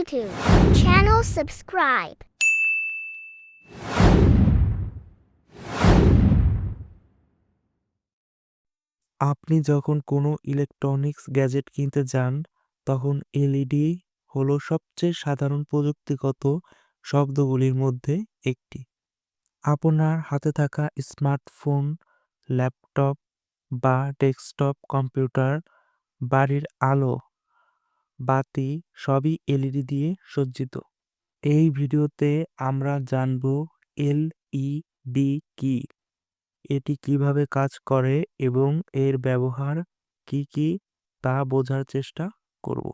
YouTube channel subscribe. আপনি যখন কোনো ইলেকট্রনিক্স গ্যাজেট কিনতে যান, তখন এলইডি হলো সবচেয়ে সাধারণ প্রযুক্তিগত শব্দগুলির মধ্যে একটি আপনার হাতে থাকা স্মার্টফোন ল্যাপটপ বা ডেস্কটপ কম্পিউটার বাড়ির আলো বাতি সবই এলইডি দিয়ে সজ্জিত। এই ভিডিওতে আমরা জানব এলইডি কি? এটি কীভাবে কাজ করে এবং এর ব্যবহার কি কি তা বোঝার চেষ্টা করব।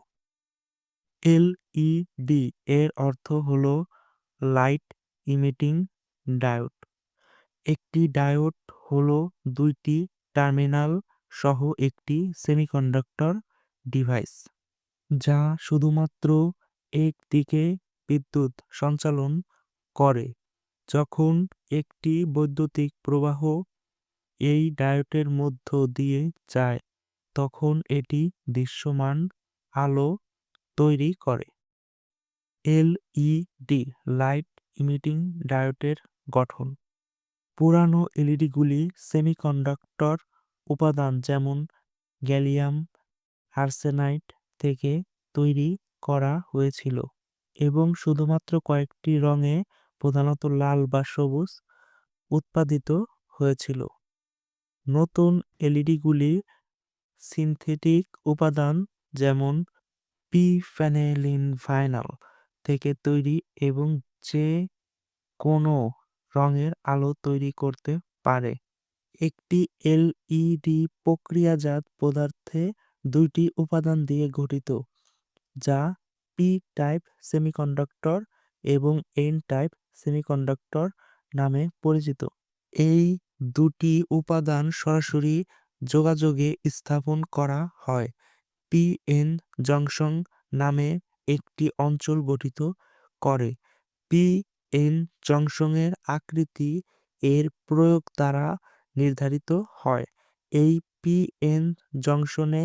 এলইডি এর অর্থ হল লাইট ইমিটিং ডায়োড। একটি ডায়োড হল দুইটি টার্মিনাল সহ একটি সেমিকন্ডাক্টর ডিভাইস। যা শুধুমাত্র একদিকে বিদ্যুৎ সঞ্চালন করে। যখন একটি বৈদ্যুতিক প্রবাহ এই ডায়োডের মধ্য দিয়ে যায়, তখন এটি দৃশ্যমান আলো তৈরি করে। এলইডি, লাইট ইমিটিং ডায়োডের গঠন। পুরানো এলইডিগুলি সেমিকন্ডাক্টর উপাদান যেমন গ্যালিয়াম, আর্সেনাইড থেকে তৈরি করা হয়েছিল এবং শুধুমাত্র কয়েকটি রঙে প্রধানত লাল বা সবুজ উৎপাদিত হয়েছিল। নতুন এলইডিগুলি সিনথেটিক উপাদান যেমন পি ফ্যানেলিন ভাইনাল থেকে তৈরি এবং যে কোনো রঙের আলো তৈরি করতে পারে। একটি এলইডি প্রক্রিয়াজাত পদার্থে দুইটি উপাদান দিয়ে গঠিত, যা পি টাইপ সেমিকন্ডাক্টর এবং এন টাইপ সেমিকন্ডাক্টর নামে পরিচিত। এই দুটি উপাদান সরাসরি যোগাযোগে স্থাপন করা হয়। পিএন জংশন নামে একটি অঞ্চল গঠিত করে। পিএন জংশনের আকৃতি এর প্রয়োগ দ্বারা নির্ধারিত হয়। এই পিএন জংশনে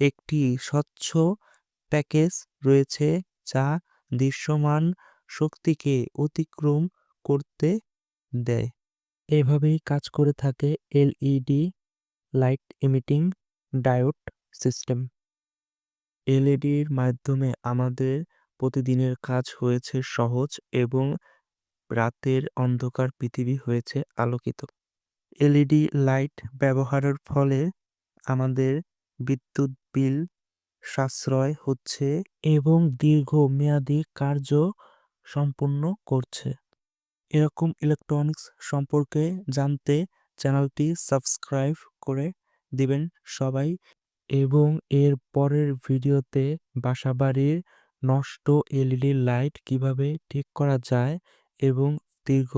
একটি স্বচ্ছ প্যাকেজ রয়েছে যা দৃশ্যমান শক্তিকে অতিক্রম করতে দেয়। এভাবেই কাজ করে থাকে LED, light emitting, diode system. এলইডির মাধ্যমে আমাদের প্রতিদিনের কাজ হয়েছে সহজ এবং রাতের অন্ধকার পৃথিবী হয়েছে আলোকিত। এলইডি লাইট ব্যবহারের ফলে আমাদের বিদ্যুৎ বিল সাশ্রয় হচ্ছে এবং দীর্ঘমেয়াদী কার্য সম্পন্ন করছে। এরকম ইলেকট্রনিক্স সম্পর্কে জানতে চ্যানেলটি সাবস্ক্রাইব করে দিবেন সবাই এবং এর পরের ভিডিওতে বাসাবাড়ির নষ্ট এলইডি লাইট কীভাবে ঠিক করা যায় এবং দীর্ঘ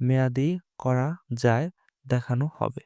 মেয়াদি করা যায় দেখানো হবে।